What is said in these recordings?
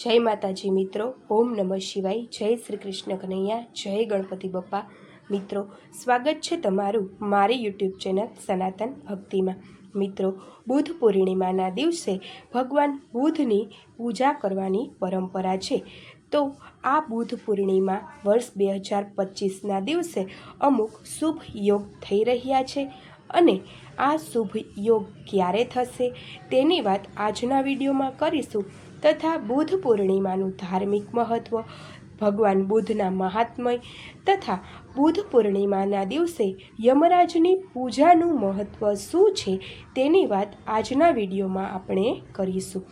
જય માતાજી મિત્રો, ઓમ નમઃ શિવાય, જય શ્રી કૃષ્ણ કનૈયા, જય ગણપતિ બપ્પા. મિત્રો, સ્વાગત છે તમારું મારી યુટ્યુબ ચેનલ સનાતન ભક્તિમાં. મિત્રો, બુધ પૂર્ણિમાના દિવસે ભગવાન બુધની પૂજા કરવાની પરંપરા છે. તો આ બુધ પૂર્ણિમા વર્ષ બે હજાર પચીસના દિવસે અમુક શુભ યોગ થઈ રહ્યા છે અને આ શુભ યોગ ક્યારે થશે તેની વાત આજના વિડીયોમાં કરીશું. તથા બુધ પૂર્ણિમાનું ધાર્મિક મહત્ત્વ ભગવાન બુધના મહાત્મય તથા બુધ પૂર્ણિમાના દિવસે યમરાજની પૂજાનું મહત્ત્વ શું છે તેની વાત આજના વિડીયોમાં આપણે કરીશું.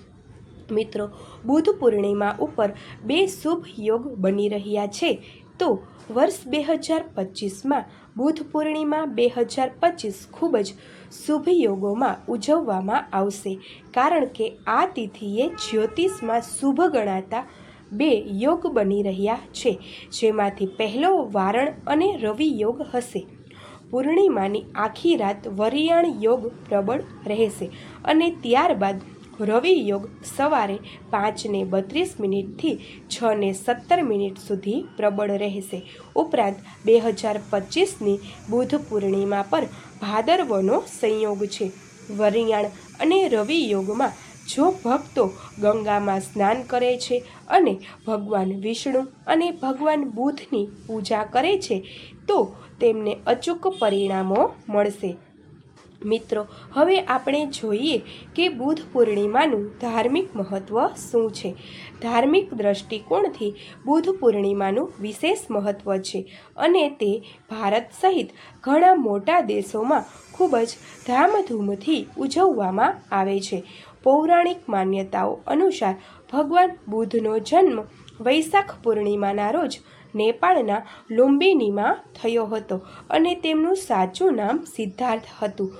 મિત્રો બુધ પૂર્ણિમા ઉપર બે શુભ યોગ બની રહ્યા છે. તો વર્ષ બે હજાર પચીસમાં બુધ પૂર્ણિમા બે હજાર પચીસ ખૂબ જ શુભ યોગોમાં ઉજવવામાં આવશે. કારણ કે આ તિથિએ જ્યોતિષમાં શુભ ગણાતા બે યોગ બની રહ્યા છે, જેમાંથી પહેલો વારણ અને રવિ યોગ હશે. પૂર્ણિમાની આખી રાત વરિયાણ યોગ પ્રબળ રહેશે અને ત્યારબાદ રવિ યોગ સવારે પાંચને બત્રીસ મિનિટથી છને સત્તર મિનિટ સુધી પ્રબળ રહેશે. ઉપરાંત બે હજાર પચીસની બુધ પૂર્ણિમા પર ભાદરવનો સંયોગ છે. વરિયાણ અને રવિ યોગમાં જો ભક્તો ગંગામાં સ્નાન કરે છે અને ભગવાન વિષ્ણુ અને ભગવાન બુધની પૂજા કરે છે, તો તેમને અચૂક પરિણામો મળશે. મિત્રો, હવે આપણે જોઈએ કે બુદ્ધ પૂર્ણિમાનું ધાર્મિક મહત્ત્વ શું છે? ધાર્મિક દ્રષ્ટિકોણથી બુદ્ધ પૂર્ણિમાનું વિશેષ મહત્ત્વ છે અને તે ભારત સહિત ઘણા મોટા દેશોમાં ખૂબ જ ધામધૂમથી ઉજવવામાં આવે છે. પૌરાણિક માન્યતાઓ અનુસાર ભગવાન બુદ્ધનો જન્મ વૈશાખ પૂર્ણિમાના રોજ નેપાળના લુંબિનીમાં થયો હતો અને તેમનું સાચું નામ સિદ્ધાર્થ હતું.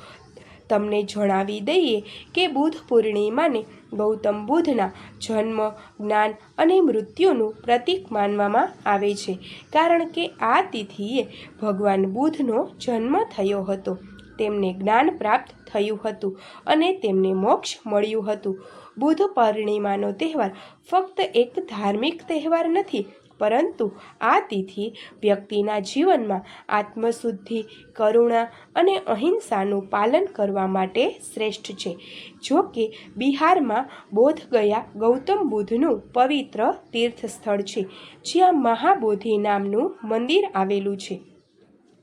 તમને જણાવી દઈએ કે બુધ પૂર્ણિમાને ગૌતમ બુદ્ધના જન્મ, જ્ઞાન અને મૃત્યુનું પ્રતીક માનવામાં આવે છે. કારણ કે આ તિથિએ ભગવાન બુદ્ધનો જન્મ થયો હતો. તેમને જ્ઞાન પ્રાપ્ત થયું હતું અને તેમને મોક્ષ મળ્યું હતું. બુધ પૂર્ણિમાનો તહેવાર ફક્ત એક ધાર્મિક તહેવાર નથી પરંતુ આ તિથિ વ્યક્તિના જીવનમાં આત્મશુદ્ધિ, કરુણા અને અહિંસાનું પાલન કરવા માટે શ્રેષ્ઠ છે. જો કે બિહારમાં બોધ ગયા ગૌતમ બુદ્ધનું પવિત્ર તીર્થસ્થળ છે, જ્યાં મહાબોધિ નામનું મંદિર આવેલું છે.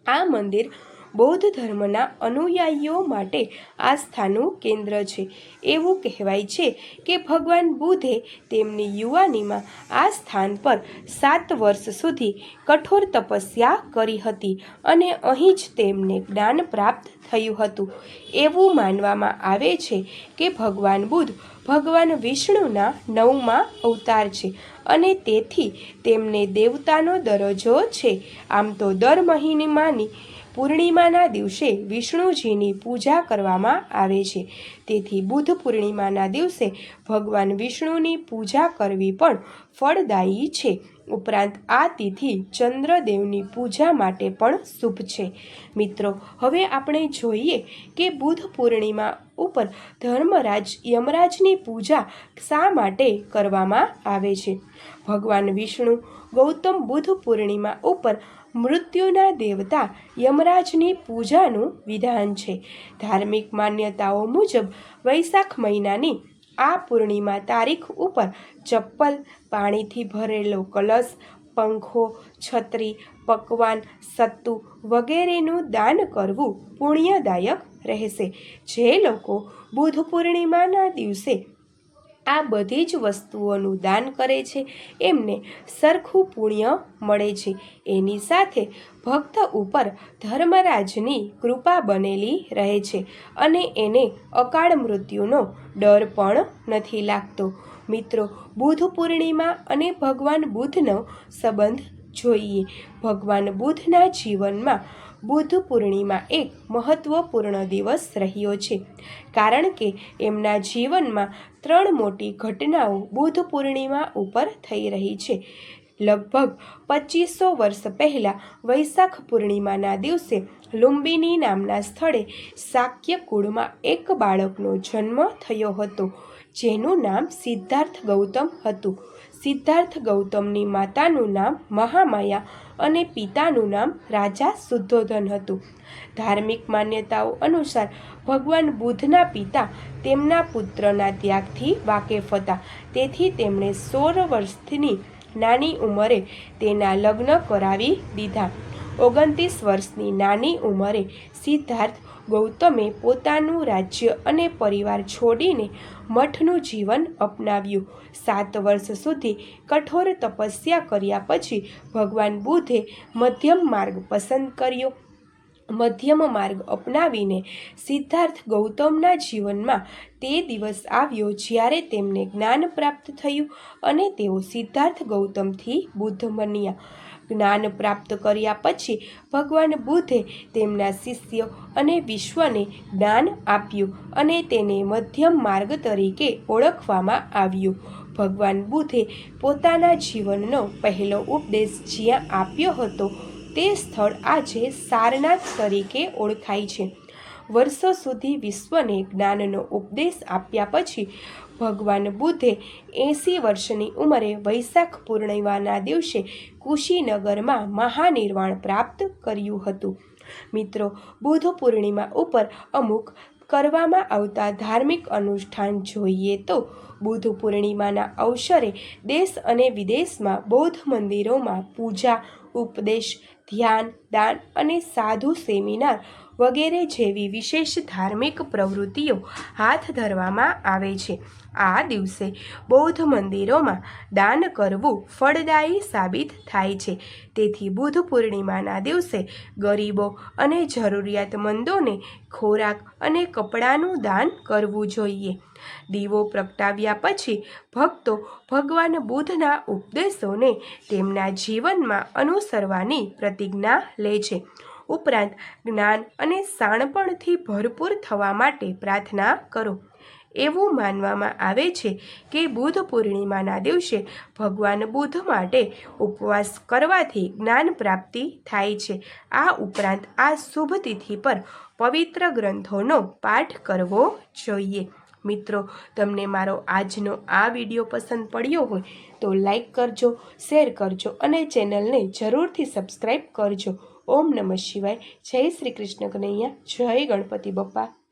આ મંદિર બૌદ્ધ ધર્મના અનુયાયીઓ માટે આસ્થાનું કેન્દ્ર છે. એવું કહેવાય છે કે ભગવાન બુદ્ધે તેમની યુવાનીમાં આ સ્થાન પર સાત વર્ષ સુધી કઠોર તપસ્યા કરી હતી અને અહીં જ તેમને જ્ઞાન પ્રાપ્ત થયું હતું. એવું માનવામાં આવે છે કે ભગવાન બુદ્ધ ભગવાન વિષ્ણુના નવમા અવતાર છે અને તેથી તેમને દેવતાનો દરજ્જો છે. આમ તો દર મહિનાની પૂર્ણિમાના દિવસે વિષ્ણુજીની પૂજા કરવામાં આવે છે. તેથી બુધ પૂર્ણિમાના દિવસે ભગવાન વિષ્ણુની પૂજા કરવી પણ ફળદાયી છે. ઉપરાંત આ તિથિ ચંદ્રદેવની પૂજા માટે પણ શુભ છે. મિત્રો, હવે આપણે જોઈએ કે બુધ પૂર્ણિમા ઉપર ધર્મરાજ યમરાજની પૂજા શા માટે કરવામાં આવે છે? ભગવાન વિષ્ણુ ગૌતમ બુધ પૂર્ણિમા ઉપર મૃત્યુના દેવતા યમરાજની પૂજાનું વિધાન છે. ધાર્મિક માન્યતાઓ મુજબ વૈશાખ મહિનાની આ પૂર્ણિમા તારીખ ઉપર ચપ્પલ, પાણીથી ભરેલો કલશ, પંખો, છત્રી, પકવાન, સત્તુ વગેરેનું દાન કરવું પુણ્યદાયક રહેશે. જે લોકો બુધ પૂર્ણિમાના દિવસે આ બધી જ વસ્તુઓનું દાન કરે છે. એમને સરખું પુણ્ય મળે છે. એની સાથે ભક્ત ઉપર ધર્મરાજની કૃપા બનેલી રહે છે અને એને અકાળ મૃત્યુનો ડર પણ નથી લાગતો. મિત્રો, બુધ પૂર્ણિમા અને ભગવાન બુદ્ધનો સંબંધ જોઈએ. ભગવાન બુદ્ધના જીવનમાં બુદ્ધ પૂર્ણિમા એક મહત્વપૂર્ણ દિવસ રહ્યો છે. કારણ કે એમના જીવનમાં ત્રણ મોટી ઘટનાઓ બુદ્ધ પૂર્ણિમા ઉપર થઈ રહી છે. લગભગ પચીસો વર્ષ પહેલાં વૈશાખ પૂર્ણિમાના દિવસે લુંબિની નામના સ્થળે શાક્ય કુળમાં એક બાળકનો જન્મ થયો હતો, જેનું નામ સિદ્ધાર્થ ગૌતમ હતું. સિદ્ધાર્થ ગૌતમની માતાનું નામ મહામાયા અને પિતાનું નામ રાજા શુદ્ધોધન હતું. ધાર્મિક માન્યતાઓ અનુસાર ભગવાન બુદ્ધના પિતા તેમના પુત્રના ત્યાગથી વાકેફ હતા. તેથી તેમણે સોળ વર્ષની નાની ઉંમરે તેના લગ્ન કરાવી દીધા. ઓગણત્રીસ વર્ષની નાની ઉંમરે સિદ્ધાર્થ ગૌતમે પોતાનું રાજ્ય અને પરિવાર છોડીને મઠનું જીવન અપનાવ્યું. સાત વર્ષ સુધી કઠોર તપસ્યા કર્યા પછી ભગવાન બુદ્ધે મધ્યમ માર્ગ પસંદ કર્યો. મધ્યમ માર્ગ અપનાવીને સિદ્ધાર્થ ગૌતમના જીવનમાં તે દિવસ આવ્યો જ્યારે તેમને જ્ઞાન પ્રાપ્ત થયું અને તેઓ સિદ્ધાર્થ ગૌતમથી બુદ્ધ બન્યા. જ્ઞાન પ્રાપ્ત કર્યા પછી ભગવાન બુદ્ધે તેમના શિષ્ય અને વિશ્વને જ્ઞાન આપ્યું અને તેને મધ્યમ માર્ગ તરીકે ઓળખવામાં આવ્યું. ભગવાન બુદ્ધે પોતાના જીવનનો પહેલો ઉપદેશ જ્યાં આપ્યો હતો તે સ્થળ આજે સારનાથ તરીકે ઓળખાય છે. વર્ષો સુધી વિશ્વને જ્ઞાનનો ઉપદેશ આપ્યા પછી ભગવાન બુદ્ધે એંસી વર્ષની ઉંમરે વૈશાખ પૂર્ણિમાના દિવસે કુશીનગરમાં મહાનિર્વાણ પ્રાપ્ત કર્યું હતું. મિત્રો, બુદ્ધ પૂર્ણિમા ઉપર અમુક કરવામાં આવતા ધાર્મિક અનુષ્ઠાન જોઈએ તો બુદ્ધ પૂર્ણિમાના અવસરે દેશ અને વિદેશમાં બૌદ્ધ મંદિરોમાં પૂજા, ઉપદેશ ધ્યાન દાન અને સાધુ સેમિનાર વગેરે જેવી વિશેષ ધાર્મિક પ્રવૃત્તિઓ હાથ ધરવામાં આવે છે. આ દિવસે બૌદ્ધ મંદિરોમાં દાન કરવું ફળદાયી સાબિત થાય છે. તેથી બુદ્ધ પૂર્ણિમાના દિવસે ગરીબો અને જરૂરિયાતમંદોને ખોરાક અને કપડાનું દાન કરવું જોઈએ. દીવો પ્રગટાવ્યા પછી ભક્તો ભગવાન બુદ્ધના ઉપદેશોને તેમના જીવનમાં અનુસરવાની પ્રતિજ્ઞા લે છે. ઉપરાંત જ્ઞાન અને શાણપણથી ભરપૂર થવા માટે પ્રાર્થના કરો. એવું માનવામાં આવે છે કે બુધ પૂર્ણિમાના દિવસે ભગવાન બુદ્ધ માટે ઉપવાસ કરવાથી જ્ઞાન પ્રાપ્તિ થાય છે. આ ઉપરાંત આ શુભ તિથિ પર પવિત્ર ગ્રંથોનો પાઠ કરવો જોઈએ. મિત્રો, તમને મારો આજનો આ વીડિયો પસંદ પડ્યો હોય તો લાઈક કરજો, શેર કરજો અને ચેનલને જરૂરથી સબસ્ક્રાઈબ કરજો. ઓમ નમઃ શિવાય જય શ્રી કૃષ્ણ કનૈયા જય ગણપતિ બપ્પા.